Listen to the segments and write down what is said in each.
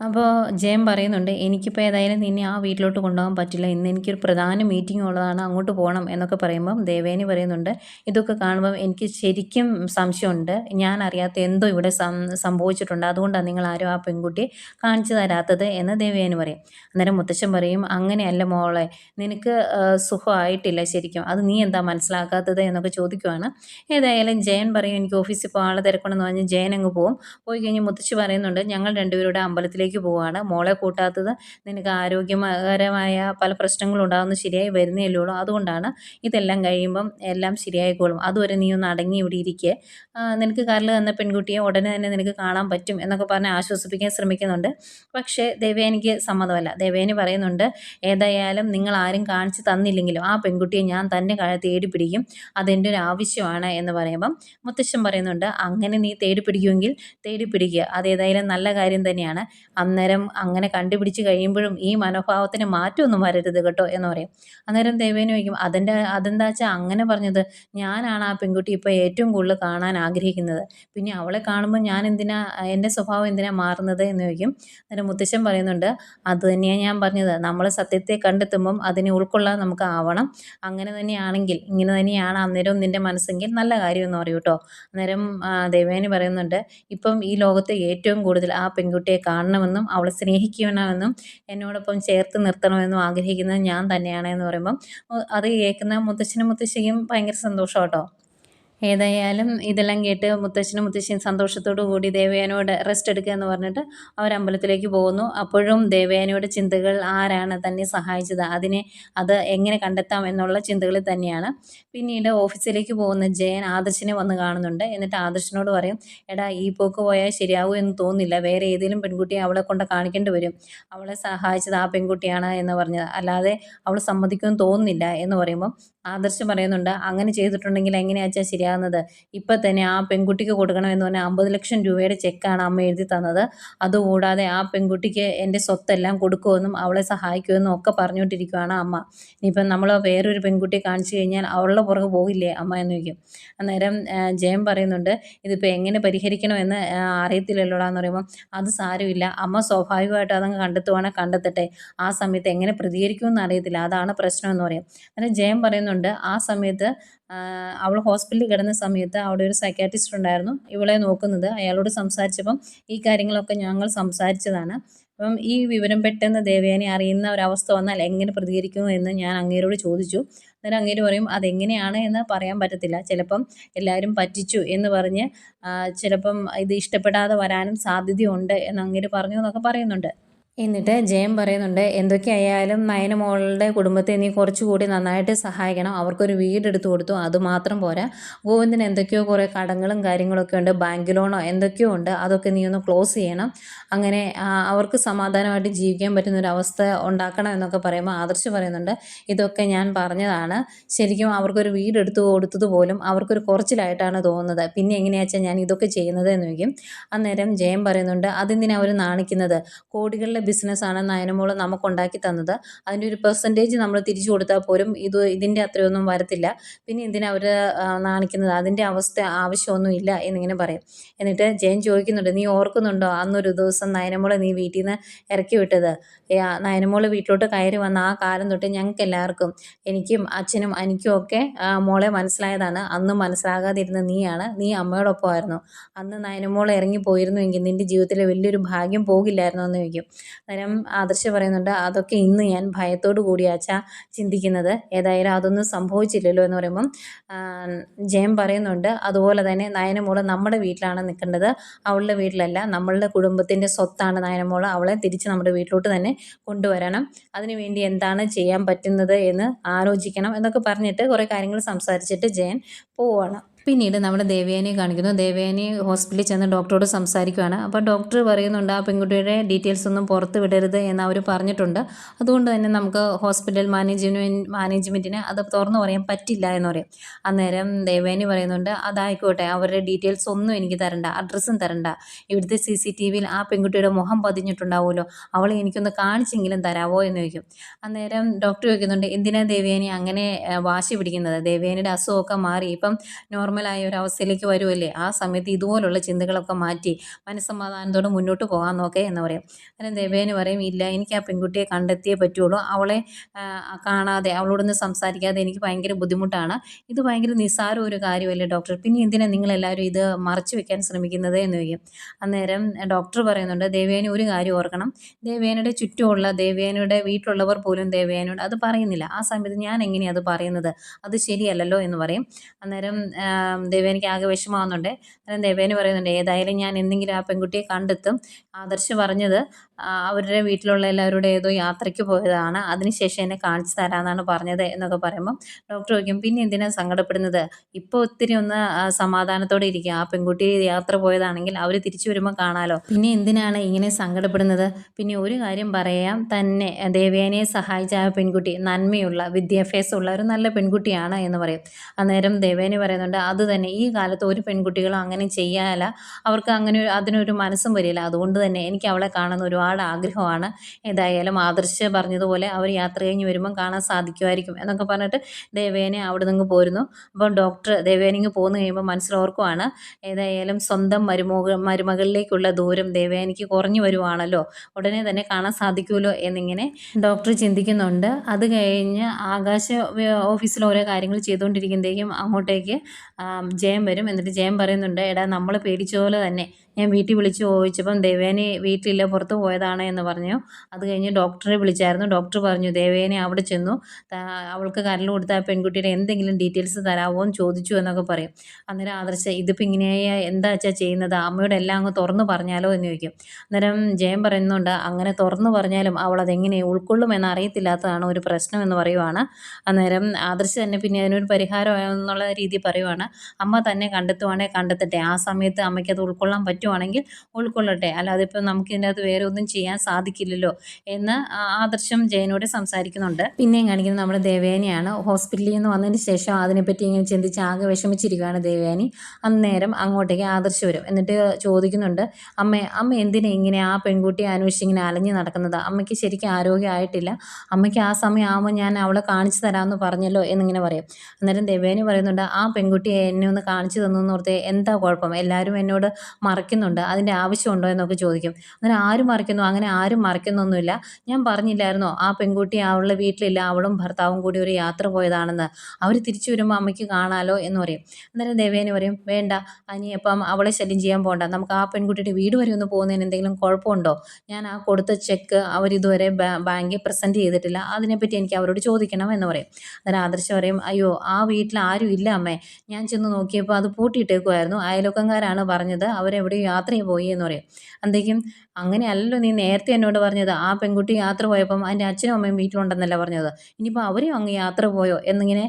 അപ്പോൾ ജയം പറയുന്നുണ്ട് എനിക്കിപ്പോൾ ഏതായാലും നിന്നെ ആ വീട്ടിലോട്ട് കൊണ്ടുപോകാൻ പറ്റില്ല. ഇന്ന് എനിക്കൊരു പ്രധാന മീറ്റിംഗ് ഉള്ളതാണ് അങ്ങോട്ട് പോകണം എന്നൊക്കെ പറയുമ്പം ദേവേനി പറയുന്നുണ്ട് ഇതൊക്കെ കാണുമ്പം എനിക്ക് ശരിക്കും സംശയമുണ്ട്. ഞാൻ അറിയാത്ത എന്തോ ഇവിടെ സംഭവിച്ചിട്ടുണ്ട്. അതുകൊണ്ടാണ് നിങ്ങൾ ആരും ആ പെൺകുട്ടിയെ കാണിച്ചു തരാത്തത് എന്ന് ദേവേനി പറയും. അന്നേരം മുത്തശ്ശൻ പറയും അങ്ങനെയല്ല മോളെ നിനക്ക് സുഖമായിട്ടില്ല ശരിക്കും. അത് നീ എന്താ മനസ്സിലാക്കാത്തത് എന്നൊക്കെ ചോദിക്കുവാണ്. ഏതായാലും ജയൻ പറയും എനിക്ക് ഓഫീസിൽ പോകാനുള്ള തിരക്കണമെന്ന് പറഞ്ഞ് ജയൻ അങ്ങ് പോകും പോയി കഴിഞ്ഞ് മുത്തശ്ശി പറയുന്നുണ്ട് ഞങ്ങൾ രണ്ടുപേരുടെ അമ്പലത്തിലേക്ക് പോവാണ്. മോളെ കൂട്ടാത്തത് നിനക്ക് ആരോഗ്യകരമായ പല പ്രശ്നങ്ങളും ഉണ്ടാകുന്ന ശരിയായി വരുന്നേ ഉള്ളൂ അതുകൊണ്ടാണ് ഇതെല്ലാം കഴിയുമ്പം എല്ലാം ശരിയായിക്കോളും. അതുവരെ നീ ഒന്ന് അടങ്ങി ഇവിടെ ഇരിക്കുക നിനക്ക് കരൽ തന്ന പെൺകുട്ടിയെ ഉടനെ തന്നെ നിനക്ക് കാണാൻ പറ്റും എന്നൊക്കെ പറഞ്ഞ് ആശ്വസിപ്പിക്കാൻ ശ്രമിക്കുന്നുണ്ട്. പക്ഷേ ദേവേനിക്ക് സമ്മതമല്ല. ദേവേനി പറയുന്നുണ്ട് ഏതായാലും നിങ്ങൾ ആരും കാണിച്ചു തന്നില്ലെങ്കിലും ആ പെൺകുട്ടിയെ ഞാൻ തന്നെ തേടി പിടിക്കും അതെന്റെ ഒരു ആവശ്യമാണ് എന്ന് പറയുമ്പം മുത്തശ്ശൻ പറയുന്നുണ്ട് അങ്ങനെ നീ തേടി പിടിക്കുമെങ്കിൽ തേടി പിടിക്കുക അതേതായാലും നല്ല കാര്യം തന്നെയാണ്. അന്നേരം അങ്ങനെ കണ്ടുപിടിച്ച് കഴിയുമ്പോഴും ഈ മനോഭാവത്തിന് മാറ്റമൊന്നും വരരുത് കേട്ടോ എന്ന് പറയും. അന്നേരം ദേവേനി ചോദിക്കും അതിന്റെ അതെന്താ വെച്ചാൽ അങ്ങനെ പറഞ്ഞത്? ഞാനാണ് ആ പെൺകുട്ടി ഇപ്പോൾ ഏറ്റവും കൂടുതൽ കാണാൻ ആഗ്രഹിക്കുന്നത്. പിന്നെ അവളെ കാണുമ്പോൾ ഞാൻ എന്തിനാ എന്റെ സ്വഭാവം എന്തിനാ മാറുന്നത്? എന്ന് ചോദിക്കും. അന്നേരം മുത്തശ്ശൻ പറയുന്നുണ്ട് അത് തന്നെയാണ് ഞാൻ പറഞ്ഞത്. നമ്മൾ സത്യത്തെ കണ്ടെത്തുമ്പം അതിനെ ഉൾക്കൊള്ളാൻ നമുക്ക് ആവണം. അങ്ങനെ തന്നെയാണെങ്കിൽ ഇങ്ങനെ തന്നെയാണ് അന്നേരം നിന്റെ മനസ്സെങ്കിൽ നല്ല കാര്യം എന്ന് പറയും കേട്ടോ അന്നേരം ദേവേനി പറയുന്നുണ്ട് ഇപ്പം ഈ ലോകത്തെ ഏറ്റവും കൂടുതൽ ആ പെൺകുട്ടിയെ കാണണമെന്നും അവളെ സ്നേഹിക്കണമെന്നും എന്നോടൊപ്പം ചേർത്ത് നിർത്തണമെന്നും ആഗ്രഹിക്കുന്നത് ഞാൻ തന്നെയാണ് എന്ന് പറയുമ്പം അത് കേൾക്കുന്ന മുത്തശ്ശനും മുത്തശ്ശിക്കും ഭയങ്കര സന്തോഷം കേട്ടോ ഏതായാലും ഇതെല്ലാം കേട്ട് മുത്തശ്ശനും മുത്തശ്ശിയും സന്തോഷത്തോടു കൂടി ദേവയാനോട് റെസ്റ്റ് എടുക്കുക എന്ന് പറഞ്ഞിട്ട് അവർ അമ്പലത്തിലേക്ക് പോകുന്നു. അപ്പോഴും ദേവയാനയുടെ ചിന്തകൾ ആരാണ് തന്നെ സഹായിച്ചത് അതിനെ അത് എങ്ങനെ കണ്ടെത്താം എന്നുള്ള ചിന്തകളിൽ തന്നെയാണ്. പിന്നീട് ഓഫീസിലേക്ക് പോകുന്ന ജയൻ ആദർശിനെ വന്ന് കാണുന്നുണ്ട്. എന്നിട്ട് ആദർശനോട് പറയും എടാ ഈ പോക്ക് പോയാൽ ശരിയാവൂ എന്ന് തോന്നുന്നില്ല. വേറെ ഏതെങ്കിലും പെൺകുട്ടിയെ അവളെ കൊണ്ട് കാണിക്കേണ്ടി വരും. അവളെ സഹായിച്ചത് ആ പെൺകുട്ടിയാണ് എന്ന് പറഞ്ഞത് അല്ലാതെ അവൾ സമ്മതിക്കുമെന്ന് തോന്നുന്നില്ല എന്ന് പറയുമ്പോൾ ആദർശം പറയുന്നുണ്ട് അങ്ങനെ ചെയ്തിട്ടുണ്ടെങ്കിൽ എങ്ങനെയാച്ചാൽ ശരിയാകുന്നത് ഇപ്പം തന്നെ ആ പെൺകുട്ടിക്ക് കൊടുക്കണമെന്ന് പറഞ്ഞാൽ അമ്പത് ലക്ഷം രൂപയുടെ ചെക്കാണ് അമ്മ എഴുതി തന്നത്. അതുകൂടാതെ ആ പെൺകുട്ടിക്ക് എന്റെ സ്വത്തെല്ലാം കൊടുക്കുമെന്നും അവളെ സഹായിക്കുമെന്നും ഒക്കെ പറഞ്ഞുകൊണ്ടിരിക്കുകയാണ് അമ്മ. ഇനിയിപ്പം നമ്മൾ വേറൊരു പെൺകുട്ടിയെ കാണിച്ചു കഴിഞ്ഞാൽ അവളുടെ പുറകെ പോകില്ലേ അമ്മ എന്ന് ചോദിക്കും. അന്നേരം ജയം പറയുന്നുണ്ട് ഇതിപ്പോൾ എങ്ങനെ പരിഹരിക്കണമെന്ന് അറിയത്തില്ലല്ലോടാന്ന് പറയുമ്പോൾ അത് സാരമില്ല. അമ്മ സ്വാഭാവികമായിട്ട് അതങ്ങ് കണ്ടെത്തുവാണെങ്കിൽ കണ്ടെത്തട്ടെ. ആ സമയത്ത് എങ്ങനെ പ്രതികരിക്കുമെന്ന് അറിയത്തില്ല. അതാണ് പ്രശ്നം എന്ന് പറയും. അന്നേരം ജയം പറയുന്നുണ്ട് ആ സമയത്ത് അവൾ ഹോസ്പിറ്റലിൽ കിടന്ന സമയത്ത് അവിടെ ഒരു സൈക്കാട്രിസ്റ്റ് ഉണ്ടായിരുന്നു. ഇവളെ നോക്കുന്നത്. അയാളോട് സംസാരിച്ചപ്പം ഈ കാര്യങ്ങളൊക്കെ ഞങ്ങൾ സംസാരിച്ചതാണ്. അപ്പം ഈ വിവരം പെട്ടെന്ന് ദേവയാനി അറിയുന്ന ഒരവസ്ഥ വന്നാൽ എങ്ങനെ പ്രതികരിക്കുമോ എന്ന് ഞാൻ അങ്ങേരോട് ചോദിച്ചു. അന്നേരം അങ്ങേര് പറയും അതെങ്ങനെയാണ് എന്ന് പറയാൻ പറ്റത്തില്ല. ചിലപ്പം എല്ലാവരും പറ്റിച്ചു എന്ന് പറഞ്ഞ് ചിലപ്പം ഇത് ഇഷ്ടപ്പെടാതെ വരാനും സാധ്യതയുണ്ട് എന്ന് അങ്ങേര് പറഞ്ഞു എന്നൊക്കെ പറയുന്നുണ്ട്. എന്നിട്ട് ജയം പറയുന്നുണ്ട് എന്തൊക്കെയായാലും നയന മോളുടെ കുടുംബത്തെ നീ കുറച്ചുകൂടി നന്നായിട്ട് സഹായിക്കണം. അവർക്കൊരു വീടെടുത്ത് കൊടുത്തു അതുമാത്രം പോരാ. ഗോവിന്ദന് എന്തൊക്കെയോ കുറേ കടങ്ങളും കാര്യങ്ങളൊക്കെ ഉണ്ട്. ബാങ്ക് ലോണോ എന്തൊക്കെയോ ഉണ്ട്. അതൊക്കെ നീ ഒന്ന് ക്ലോസ് ചെയ്യണം. അങ്ങനെ അവർക്ക് സമാധാനമായിട്ട് ജീവിക്കാൻ പറ്റുന്ന ഒരു അവസ്ഥ ഉണ്ടാക്കണം എന്നൊക്കെ പറയുമ്പോൾ ആദർശ് പറയുന്നുണ്ട് ഇതൊക്കെ ഞാൻ പറഞ്ഞതാണ്. ശരിക്കും അവർക്കൊരു വീടെടുത്ത് കൊടുത്തത് പോലും അവർക്കൊരു കുറച്ചിലായിട്ടാണ് തോന്നുന്നത്. പിന്നെ എങ്ങനെയാച്ചാൽ ഞാൻ ഇതൊക്കെ ചെയ്യുന്നത് എന്ന് ചോദിക്കും. അന്നേരം ജയം പറയുന്നുണ്ട് അതെന്തിനാണ് അവർ നാണിക്കുന്നത്? കോടികളുടെ ബിസിനസ്സാണ് നയനമോൾ നമുക്കുണ്ടാക്കി തന്നത്. അതിന്റെ ഒരു പെർസെന്റേജ് നമ്മൾ തിരിച്ചു കൊടുത്താൽ പോലും ഇത് ഇതിന്റെ അത്രയൊന്നും വരത്തില്ല. പിന്നെ എന്തിനാ അവർ നാണിക്കുന്നത്? അതിന്റെ അവസ്ഥ ആവശ്യമൊന്നും ഇല്ല എന്നിങ്ങനെ പറയും. എന്നിട്ട് ജയൻ ചോദിക്കുന്നുണ്ട് നീ ഓർക്കുന്നുണ്ടോ അന്നൊരു ദിവസം നയനമോളെ നീ വീട്ടിൽ നിന്ന് ഇറക്കി വിട്ടത്? നയനമോൾ വീട്ടിലോട്ട് കയറി വന്ന ആ കാലം തൊട്ട് ഞങ്ങൾക്ക് എല്ലാവർക്കും എനിക്കും അച്ഛനും അനിക്കും ഒക്കെ മോളെ മനസ്സിലായതാണ്. അന്ന് മനസ്സിലാകാതിരുന്ന നീയാണ്. നീ അമ്മയോടൊപ്പമായിരുന്നു. അന്ന് നയനമോൾ ഇറങ്ങി പോയിരുന്നുവെങ്കിൽ നിന്റെ ജീവിതത്തിലെ വലിയൊരു ഭാഗ്യം പോകില്ലായിരുന്നു എന്ന് ചോദിക്കും. അന്നേരം ആദർശ പറയുന്നുണ്ട് അതൊക്കെ ഇന്ന് ഞാൻ ഭയത്തോടു കൂടിയാച്ചാ ചിന്തിക്കുന്നത്. ഏതായാലും അതൊന്നും സംഭവിച്ചില്ലല്ലോ എന്ന് പറയുമ്പം ജയം പറയുന്നുണ്ട് അതുപോലെ തന്നെ നയനമോൾ നമ്മുടെ വീട്ടിലാണ് നിൽക്കേണ്ടത്. അവളുടെ വീട്ടിലല്ല നമ്മളുടെ കുടുംബത്തിന്റെ സ്വത്താണ് നയനമോൾ അവളെ തിരിച്ച് നമ്മുടെ വീട്ടിലോട്ട് തന്നെ കൊണ്ടുവരണം. അതിനുവേണ്ടി എന്താണ് ചെയ്യാൻ പറ്റുന്നത് എന്ന് ആലോചിക്കണം എന്നൊക്കെ പറഞ്ഞിട്ട് കുറേ കാര്യങ്ങൾ സംസാരിച്ചിട്ട് ജയൻ പോവുകയാണ് പിന്നീട് നമ്മുടെ ദേവയാനിയെ കാണിക്കുന്നു. ദേവയാനി ഹോസ്പിറ്റലിൽ ചെന്ന് ഡോക്ടറോട് സംസാരിക്കുകയാണ് അപ്പോൾ ഡോക്ടർ പറയുന്നുണ്ട് ആ പെൺകുട്ടിയുടെ ഡീറ്റെയിൽസ് ഒന്നും പുറത്ത് വിടരുത് എന്ന് അവർ പറഞ്ഞിട്ടുണ്ട്. അതുകൊണ്ട് തന്നെ നമുക്ക് ഹോസ്പിറ്റൽ മാനേജ്മെന്റ് മാനേജ്മെന്റിന് അത് തുറന്നു പറയാൻ പറ്റില്ല എന്ന് പറയും. അന്നേരം ദേവയാനി പറയുന്നുണ്ട് അതായിക്കോട്ടെ അവരുടെ ഡീറ്റെയിൽസ് ഒന്നും എനിക്ക് തരണ്ട അഡ്രസ്സും തരണ്ട. ഇവിടുത്തെ സി സി ടി വിയിൽ ആ പെൺകുട്ടിയുടെ മുഖം പതിഞ്ഞിട്ടുണ്ടാവുമല്ലോ. അവളെ എനിക്കൊന്ന് കാണിച്ചെങ്കിലും തരാവോ എന്ന് ചോദിക്കും. അന്നേരം ഡോക്ടർ ചോദിക്കുന്നുണ്ട് എന്തിനാ ദേവയാനി അങ്ങനെ വാശി പിടിക്കുന്നത്? ദേവയാനിയുടെ അസുഖമൊക്കെ മാറി. ഇപ്പം നോർമൽ നോർമലായ ഒരു അവസ്ഥയിലേക്ക് വരുമല്ലേ ആ സമയത്ത് ഇതുപോലുള്ള ചിന്തകളൊക്കെ മാറ്റി മനസ്സമാധാനത്തോടെ മുന്നോട്ട് പോകാൻ നോക്കേ എന്ന് പറയും. അന്നേരം ദേവേന് പറയും ഇല്ല എനിക്ക് ആ പെൺകുട്ടിയെ കണ്ടെത്തിയേ പറ്റുള്ളൂ. അവളെ കാണാതെ അവളോടൊന്ന് സംസാരിക്കാതെ എനിക്ക് ഭയങ്കര ബുദ്ധിമുട്ടാണ്. ഇത് ഭയങ്കര നിസ്സാര ഒരു കാര്യമല്ലേ ഡോക്ടർ? പിന്നെ എന്തിനാണ് നിങ്ങളെല്ലാവരും ഇത് മറച്ചു വെക്കാൻ ശ്രമിക്കുന്നത്? എന്ന് ചോദിക്കും. അന്നേരം ഡോക്ടർ പറയുന്നുണ്ട് ദേവേന ഒരു കാര്യം ഓർക്കണം. ദേവേനയുടെ ചുറ്റുമുള്ള ദേവേനയുടെ വീട്ടിലുള്ളവർ പോലും ദേവേനോട് അത് പറയുന്നില്ല. ആ സമയത്ത് ഞാൻ എങ്ങനെയാണ് അത് പറയുന്നത്? അത് ശരിയല്ലല്ലോ എന്ന് പറയും. അന്നേരം ദേവേനയ്ക്ക് ആകെ വിഷമാവുന്നുണ്ട് അന്നേരം ദേവേന് പറയുന്നുണ്ട് ഏതായാലും ഞാൻ എന്തെങ്കിലും ആ പെൺകുട്ടിയെ കണ്ടെത്തും. ആദർശ് പറഞ്ഞത് അവരുടെ വീട്ടിലുള്ള എല്ലാവരുടെ ഏതോ യാത്രയ്ക്ക് പോയതാണ്. അതിനുശേഷം എന്നെ കാണിച്ചു തരാമെന്നാണ് പറഞ്ഞത് എന്നൊക്കെ പറയുമ്പം ഡോക്ടർ ചോദിക്കും പിന്നെ എന്തിനാണ് സങ്കടപ്പെടുന്നത്? ഇപ്പോൾ ഒത്തിരി ഒന്ന് സമാധാനത്തോടെ ഇരിക്കുക. ആ പെൺകുട്ടി യാത്ര പോയതാണെങ്കിൽ അവർ തിരിച്ചു വരുമ്പോൾ കാണാലോ. പിന്നെ എന്തിനാണ് ഇങ്ങനെ സങ്കടപ്പെടുന്നത്? പിന്നെ ഒരു കാര്യം പറയാം തന്നെ ദേവയാനിയെ സഹായിച്ച ആ പെൺകുട്ടി നന്മയുള്ള വിദ്യാഭ്യാസമുള്ള ഒരു നല്ല പെൺകുട്ടിയാണ് എന്ന് പറയും. അന്നേരം ദേവേനി പറയുന്നുണ്ട് അത് തന്നെ. ഈ കാലത്ത് ഒരു പെൺകുട്ടികളും അങ്ങനെ ചെയ്യാല അവർക്ക് അങ്ങനെ അതിനൊരു മനസ്സും വരില്ല. അതുകൊണ്ട് തന്നെ എനിക്ക് അവളെ കാണുന്ന ഒരുപാട് ആഗ്രഹമാണ്. ഏതായാലും ആദർശ പറഞ്ഞതുപോലെ അവർ യാത്ര കഴിഞ്ഞ് വരുമ്പം കാണാൻ സാധിക്കുമായിരിക്കും എന്നൊക്കെ പറഞ്ഞിട്ട് ദേവേനെ അവിടെ നിന്ന് പോരുന്നു. അപ്പം ഡോക്ടർ ദേവേനിങ്ങ് പോന്നു കഴിയുമ്പോൾ മനസ്സിലോർക്കുവാണ് ഏതായാലും സ്വന്തം മരുമക മരുമകളിലേക്കുള്ള ദൂരം ദേവേനിക്ക് കുറഞ്ഞു വരുവാണല്ലോ. ഉടനെ തന്നെ കാണാൻ സാധിക്കുമല്ലോ എന്നിങ്ങനെ ഡോക്ടർ ചിന്തിക്കുന്നുണ്ട്. അത് കഴിഞ്ഞ് ആകാശ ഓഫീസിൽ ഓരോ കാര്യങ്ങൾ ചെയ്തുകൊണ്ടിരിക്കുമ്പോഴേക്കും അങ്ങോട്ടേക്ക് ജയം വരും. എന്നിട്ട് ജയം പറയുന്നുണ്ട് എടാ നമ്മൾ പേടിച്ച പോലെ തന്നെ ഞാൻ വീട്ടിൽ വിളിച്ച് ചോദിച്ചപ്പം ദേവേനെ വീട്ടിലില്ല പുറത്ത് പോയതാണ് എന്ന് പറഞ്ഞു. അത് കഴിഞ്ഞ് ഡോക്ടറെ വിളിച്ചായിരുന്നു. ഡോക്ടർ പറഞ്ഞു ദേവേനെ അവിടെ ചെന്നു. അവൾക്ക് കരൽ കൊടുത്ത ആ പെൺകുട്ടിയുടെ എന്തെങ്കിലും ഡീറ്റെയിൽസ് തരാമോ എന്ന് ചോദിച്ചു എന്നൊക്കെ പറയും. അന്നേരം ആദർശ ഇതിപ്പോൾ ഇങ്ങനെ എന്താ വെച്ചാൽ ചെയ്യുന്നത്? അമ്മയോട് എല്ലാം അങ്ങ് തുറന്നു പറഞ്ഞാലോ? എന്ന് ചോദിക്കും. അന്നേരം ജയം പറയുന്നുണ്ട് അങ്ങനെ തുറന്നു പറഞ്ഞാലും അവൾ അതെങ്ങനെ ഉൾക്കൊള്ളുമെന്ന് അറിയത്തില്ലാത്തതാണ് ഒരു പ്രശ്നം എന്ന് പറയുവാണ്. അന്നേരം ആദർശ് തന്നെ പിന്നെ അതിനൊരു പരിഹാരം എന്നുള്ള രീതി പറയുവാണ്. അമ്മ തന്നെ കണ്ടെത്തുവാണെങ്കിൽ കണ്ടെത്തട്ടെ. ആ സമയത്ത് അമ്മയ്ക്ക് അത് ഉൾക്കൊള്ളാൻ പറ്റുവാണെങ്കിൽ ഉൾക്കൊള്ളട്ടെ. അല്ലാതെ ഇപ്പം നമുക്ക് ഇതിന്റെ അകത്ത് വേറെ ഒന്നും ചെയ്യാൻ സാധിക്കില്ലല്ലോ എന്ന് ആദർശം ജയനോട് സംസാരിക്കുന്നുണ്ട്. പിന്നെയും കാണിക്കുന്നത് നമ്മുടെ ദേവേനയാണ്. ഹോസ്പിറ്റലിൽ നിന്ന് വന്നതിന് ശേഷം അതിനെപ്പറ്റി ഇങ്ങനെ ചിന്തിച്ച് ആകെ വിഷമിച്ചിരിക്കുകയാണ് ദേവേനി. അന്നേരം അങ്ങോട്ടേക്ക് ആദർശ് വരും. എന്നിട്ട് ചോദിക്കുന്നുണ്ട് അമ്മ അമ്മ എന്തിനാ ഇങ്ങനെ ആ പെൺകുട്ടിയെ അന്വേഷിച്ച് ഇങ്ങനെ അലഞ്ഞു നടക്കുന്നത്? അമ്മയ്ക്ക് ശരിക്കും ആരോഗ്യമായിട്ടില്ല. അമ്മയ്ക്ക് ആ സമയം ആകുമ്പോൾ ഞാൻ അവളെ കാണിച്ചു തരാമെന്ന് പറഞ്ഞല്ലോ എന്നിങ്ങനെ പറയും. അന്നേരം ദേവേനി പറയുന്നുണ്ട് ആ പെൺകുട്ടിയെ എന്നെ ഒന്ന് കാണിച്ചു തന്നു എന്ന് ഓർത്ത് എന്താ കുഴപ്പം? എല്ലാവരും എന്നോട് മറക്കുന്നുണ്ട് അതിന്റെ ആവശ്യമുണ്ടോ എന്നൊക്കെ ചോദിക്കും. അങ്ങനെ ആരും മറയ്ക്കുന്നു. അങ്ങനെ ആരും മറക്കുന്നൊന്നുമില്ല ഞാൻ പറഞ്ഞില്ലായിരുന്നോ? ആ പെൺകുട്ടി അവളുടെ വീട്ടിലില്ല. അവളും ഭർത്താവും കൂടി ഒരു യാത്ര പോയതാണെന്ന്. അവർ തിരിച്ചു വരുമ്പോൾ അമ്മയ്ക്ക് കാണാലോ എന്ന് പറയും. അന്നേരം ദേവേനി പറയും വേണ്ട അനി അപ്പം അവളെ ശല്യം ചെയ്യാൻ പോകണ്ട നമുക്ക് ആ പെൺകുട്ടിയുടെ വീട് വരെ ഒന്ന് പോകുന്നതിന് എന്തെങ്കിലും കുഴപ്പമുണ്ടോ? ഞാൻ ആ കൊടുത്ത ചെക്ക് അവരിതുവരെ ബാങ്കിൽ പ്രസന്റ് ചെയ്തിട്ടില്ല. അതിനെപ്പറ്റി എനിക്ക് അവരോട് ചോദിക്കണം എന്ന് പറയും. അന്നേരം ആദർശം പറയും അയ്യോ ആ വീട്ടിൽ ആരും ഇല്ല അമ്മേ. ഞാൻ ചെന്ന് നോക്കിയപ്പോൾ അത് പൂട്ടിയിട്ടേക്കുമായിരുന്നു അയൽവക്കംകാരാണ് പറഞ്ഞത്. അവരെവിടെയോ യാത്രയിൽ പോയി എന്ന് പറയും. അന്തേക്കും അങ്ങനെയല്ലല്ലോ നീ നേരത്തെ എന്നോട് പറഞ്ഞത്. ആ പെൺകുട്ടി യാത്ര പോയപ്പം അതിന്റെ അച്ഛനും അമ്മയും വീട്ടിലുണ്ടെന്നല്ല പറഞ്ഞത്. ഇനിയിപ്പോൾ അവരും അങ്ങ് യാത്ര പോയോ? എന്നിങ്ങനെ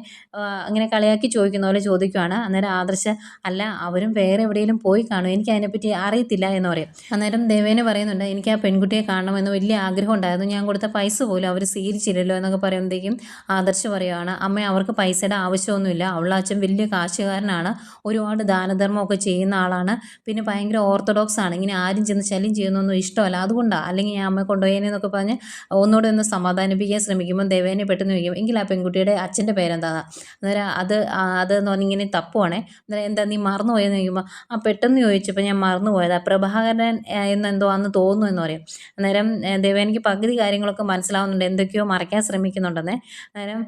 അങ്ങനെ കളിയാക്കി ചോദിക്കുന്ന പോലെ ചോദിക്കുവാണ്. അന്നേരം ആദർശ അല്ല അവരും വേറെ എവിടെയെങ്കിലും പോയി കാണും എനിക്ക് അതിനെപ്പറ്റി അറിയത്തില്ല എന്ന് പറയും. അന്നേരം ദേവേനെ പറയുന്നുണ്ട് എനിക്ക് ആ പെൺകുട്ടിയെ കാണണമെന്ന് വലിയ ആഗ്രഹം ഉണ്ടായിരുന്നു. ഞാൻ കൊടുത്ത പൈസ പോലും അവർ സ്വീകരിച്ചില്ലല്ലോ എന്നൊക്കെ പറയുമ്പോഴത്തേക്കും ആദർശ പറയുവാണ് അമ്മ അവർക്ക് പൈസയുടെ ആവശ്യമൊന്നുമില്ല. അവളുടെ അച്ഛൻ വലിയ കാശുകാരനാണ്. ഒരുപാട് ദാനധർമ്മമൊക്കെ ചെയ്യുന്ന ആളാണ്. പിന്നെ ഭയങ്കര ഓർത്തഡോക്സ് ആണ്. ഇങ്ങനെ ആരും ചെന്ന് ശല്യം ചെയ്യുന്നൊന്നും ഇഷ്ടമല്ല. അതുകൊണ്ടാണ് അല്ലെങ്കിൽ ഞാൻ അമ്മയെ കൊണ്ടുപോയേനെന്നൊക്കെ പറഞ്ഞ് ഒന്നുകൂടെ ഒന്ന് സമാധാനിപ്പിക്കാൻ ശ്രമിക്കുമ്പോൾ ദേവേനെ പെട്ടെന്ന് ചോദിക്കും എങ്കിൽ ആ പെൺകുട്ടിയുടെ അച്ഛന്റെ പേരെന്താണ് അന്നേരം അത് അത് അതെന്ന് പറഞ്ഞ് ഇങ്ങനെ തപ്പുവാണേ. അന്നേരം എന്താ നീ മറന്നു പോയെന്ന് ചോദിക്കുമ്പോൾ ആ പെട്ടെന്ന് ചോദിച്ചപ്പോൾ ഞാൻ മറന്നു പോയതാ പ്രഭാകരൻ എന്നെന്തോ അന്ന് തോന്നുന്നു എന്ന് പറയും. അന്നേരം ദേവേനയ്ക്ക് പകുതി കാര്യങ്ങളൊക്കെ മനസ്സിലാവുന്നുണ്ട്. എന്തൊക്കെയോ മറയ്ക്കാൻ ശ്രമിക്കുന്നുണ്ടെന്നേ. അന്നേരം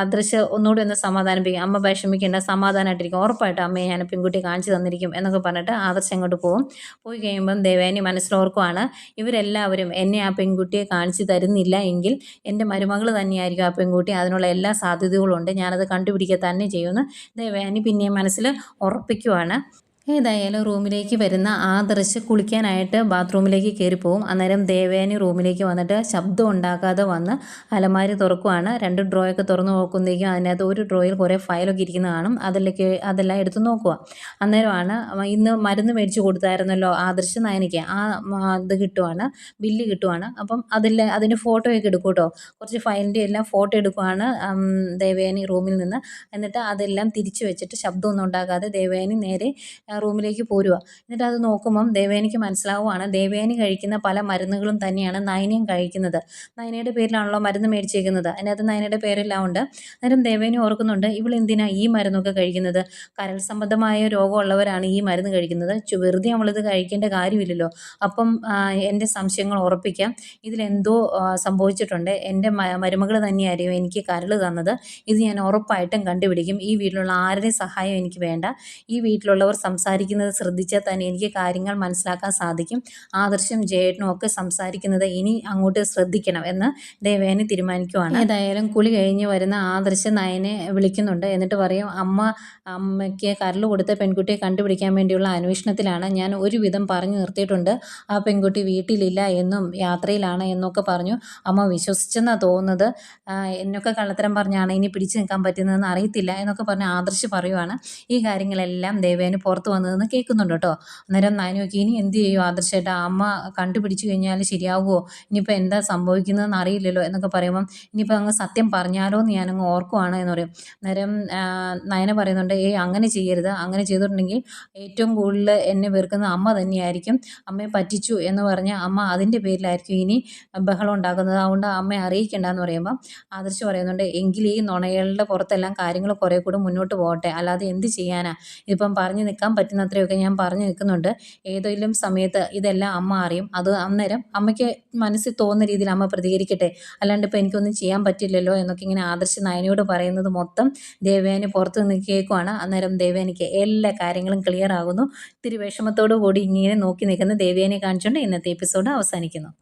ആദർശ് ഒന്നുകൂടി ഒന്ന് സമാധാനിപ്പിക്കും. അമ്മ വിഷമിക്കേണ്ട സമാധാനമായിട്ടിരിക്കും. ഉറപ്പായിട്ട് അമ്മയെ ഞാൻ പെൺകുട്ടിയെ കാണിച്ചു തന്നിരിക്കും എന്നൊക്കെ പറഞ്ഞിട്ട് ആദർശ് അങ്ങോട്ട് പോകും. പോയി കഴിയുമ്പം ദേവേനി മനസ്സിലോർക്കുവാണ് ഇവരെല്ലാവരും എന്നെ ആ പെൺകുട്ടിയെ കാണിച്ചു തരുന്നില്ല എങ്കിൽ എന്റെ മരുമകൾ തന്നെയായിരിക്കും ആ പെൺകുട്ടി. അതിനുള്ള എല്ലാ സാധ്യതകളും ഉണ്ട് ഞാനത് കണ്ടുപിടിക്കുക തന്നെ ചെയ്യുമെന്ന് ദേവേനി പിന്നെയും മനസ്സിൽ ഉറപ്പിക്കുവാണ്. ഏതായാലും റൂമിലേക്ക് വരുന്ന ആദർശ് കുളിക്കാനായിട്ട് ബാത്റൂമിലേക്ക് കയറിപ്പോവും. അന്നേരം ദേവേനി റൂമിലേക്ക് വന്നിട്ട് ശബ്ദം ഉണ്ടാക്കാതെ വന്ന് അലമാരി തുറക്കുവാണ്. രണ്ട് ഡ്രോയൊക്കെ തുറന്ന് നോക്കുമ്പോഴേക്കും അതിനകത്ത് ഒരു ഡ്രോയിൽ കുറേ ഫയലൊക്കെ ഇരിക്കുന്ന കാണും. അതിലേക്ക് അതെല്ലാം എടുത്ത് നോക്കുക അന്നേരമാണ് ഇന്ന് മരുന്ന് മേടിച്ച് കൊടുത്തായിരുന്നല്ലോ ആദർശ് നയനിക്ക്. ആ ഇത് കിട്ടുവാണ്. ബില്ല് കിട്ടുവാണ്. അപ്പം അതിൽ അതിന്റെ ഫോട്ടോയൊക്കെ എടുക്കും കേട്ടോ കുറച്ച് ഫയലിന്റെ എല്ലാം ഫോട്ടോ എടുക്കുവാണ് ദേവയാനി റൂമിൽ നിന്ന്. എന്നിട്ട് അതെല്ലാം തിരിച്ചു വെച്ചിട്ട് ശബ്ദമൊന്നും ഉണ്ടാക്കാതെ ദേവയാനി നേരെ റൂമിലേക്ക് പോരുക. എന്നിട്ട് അത് നോക്കുമ്പം ദേവേനിക്ക് മനസ്സിലാവുകയാണ് ദേവേനി കഴിക്കുന്ന പല മരുന്നുകളും തന്നെയാണ് നയനയും കഴിക്കുന്നത്. നയനയുടെ പേരിലാണല്ലോ മരുന്ന് മേടിച്ചേക്കുന്നത്. അതിനകത്ത് നയനയുടെ പേരെല്ലാം ഉണ്ട്. അന്നേരം ദേവേനി ഓർക്കുന്നുണ്ട് ഇവൾ എന്തിനാ ഈ മരുന്നൊക്കെ കഴിക്കുന്നത്? കരൾ സംബന്ധമായ രോഗമുള്ളവരാണ് ഈ മരുന്ന് കഴിക്കുന്നത്. വെറുതെ നമ്മളിത് കഴിക്കേണ്ട കാര്യമില്ലല്ലോ. അപ്പം എന്റെ സംശയങ്ങൾ ഉറപ്പിക്കാം. ഇതിലെന്തോ സംഭവിച്ചിട്ടുണ്ട്. എന്റെ മരുമകൾ തന്നെയായിരിക്കും എനിക്ക് കരൾ തന്നത്. ഇത് ഞാൻ ഉറപ്പായിട്ടും കണ്ടുപിടിക്കും. ഈ വീട്ടിലുള്ള ആരുടെയും സഹായം എനിക്ക് വേണ്ട. ഈ വീട്ടിലുള്ളവർ സംസാരിക്കുന്നത് ശ്രദ്ധിച്ചാൽ തന്നെ എനിക്ക് കാര്യങ്ങൾ മനസ്സിലാക്കാൻ സാധിക്കും. ആദർശം ജയേട്ടനും ഒക്കെ സംസാരിക്കുന്നത് ഇനി അങ്ങോട്ട് ശ്രദ്ധിക്കണം എന്ന് ദേവേനെ തീരുമാനിക്കുവാണ്. ഏതായാലും കുളി കഴിഞ്ഞ് വരുന്ന ആദർശ നയനെ വിളിക്കുന്നുണ്ട്. എന്നിട്ട് പറയും അമ്മ അമ്മയ്ക്ക് കരൽ കൊടുത്ത പെൺകുട്ടിയെ കണ്ടുപിടിക്കാൻ വേണ്ടിയുള്ള അന്വേഷണത്തിലാണ് ഞാൻ ഒരുവിധം പറഞ്ഞു നിർത്തിയിട്ടുണ്ട്. ആ പെൺകുട്ടി വീട്ടിലില്ല എന്നും യാത്രയിലാണ് എന്നൊക്കെ പറഞ്ഞു അമ്മ വിശ്വസിച്ചെന്നാണ് തോന്നുന്നത്. എന്നൊക്കെ കള്ളത്തരം പറഞ്ഞാണ് ഇനി പിടിച്ചു നിൽക്കാൻ പറ്റുന്നതെന്ന് അറിയത്തില്ല എന്നൊക്കെ പറഞ്ഞ് ആദർശ് പറയുവാണ്. ഈ കാര്യങ്ങളെല്ലാം ദേവേന് പുറത്ത് വന്നതെന്ന് കേൾക്കുന്നുണ്ട് കേട്ടോ. അന്നേരം നാനി നോക്കി ഇനി എന്ത് ചെയ്യും ആദർശേട്ടാ? അമ്മ കണ്ടുപിടിച്ചു കഴിഞ്ഞാൽ ശരിയാവുമോ? ഇനിയിപ്പോൾ എന്താ സംഭവിക്കുന്നതെന്ന് അറിയില്ലല്ലോ എന്നൊക്കെ പറയുമ്പം ഇനിയിപ്പോൾ അങ്ങ് സത്യം പറഞ്ഞാലോ എന്ന് ഞാനങ്ങ് ഓർക്കുവാണ് എന്ന് പറയും. അന്നേരം നയന പറയുന്നുണ്ട് ഏയ് അങ്ങനെ ചെയ്യരുത്. അങ്ങനെ ചെയ്തിട്ടുണ്ടെങ്കിൽ ഏറ്റവും കൂടുതൽ എന്നെ വെറുക്കുന്ന അമ്മ തന്നെയായിരിക്കും. അമ്മയെ പറ്റിച്ചു എന്ന് പറഞ്ഞ് അമ്മ അതിന്റെ പേരിലായിരിക്കും ഇനി ബഹളം ഉണ്ടാക്കുന്നത്. അതുകൊണ്ട് അമ്മയെ അറിയിക്കേണ്ടെന്ന് പറയുമ്പോൾ ആദർശ് പറയുന്നുണ്ട് എങ്കിൽ ഈ നുണകളുടെ പുറത്തെല്ലാം കാര്യങ്ങൾ കുറേ കൂടെ മുന്നോട്ട് പോകട്ടെ. അല്ലാതെ എന്ത് ചെയ്യാനാ? ഇതിപ്പം പറഞ്ഞു നിൽക്കാൻ പറ്റുന്നത്രയൊക്കെ ഞാൻ പറഞ്ഞു നിൽക്കുന്നുണ്ട്. ഏതെങ്കിലും സമയത്ത് ഇതെല്ലാം അമ്മ അറിയും. അത് അന്നേരം അമ്മയ്ക്ക് മനസ്സിൽ തോന്നുന്ന രീതിയിൽ അമ്മ പ്രതികരിക്കട്ടെ. അല്ലാണ്ട് ഇപ്പം എനിക്കൊന്നും ചെയ്യാൻ പറ്റില്ലല്ലോ എന്നൊക്കെ ഇങ്ങനെ ആദർശ് നയനയോട് പറയുന്നത് മൊത്തം ദേവേനെ പുറത്ത് നിന്ന് കേൾക്കുവാണ്. അന്നേരം ദേവേനയ്ക്ക് എല്ലാ കാര്യങ്ങളും ക്ലിയർ ആകുന്നു. ഇത്തിരി വിഷമത്തോടു കൂടി ഇങ്ങനെ നോക്കി നിൽക്കുന്ന ദേവേനെ കാണിച്ചുകൊണ്ട് ഇന്നത്തെ എപ്പിസോഡ് അവസാനിക്കുന്നു.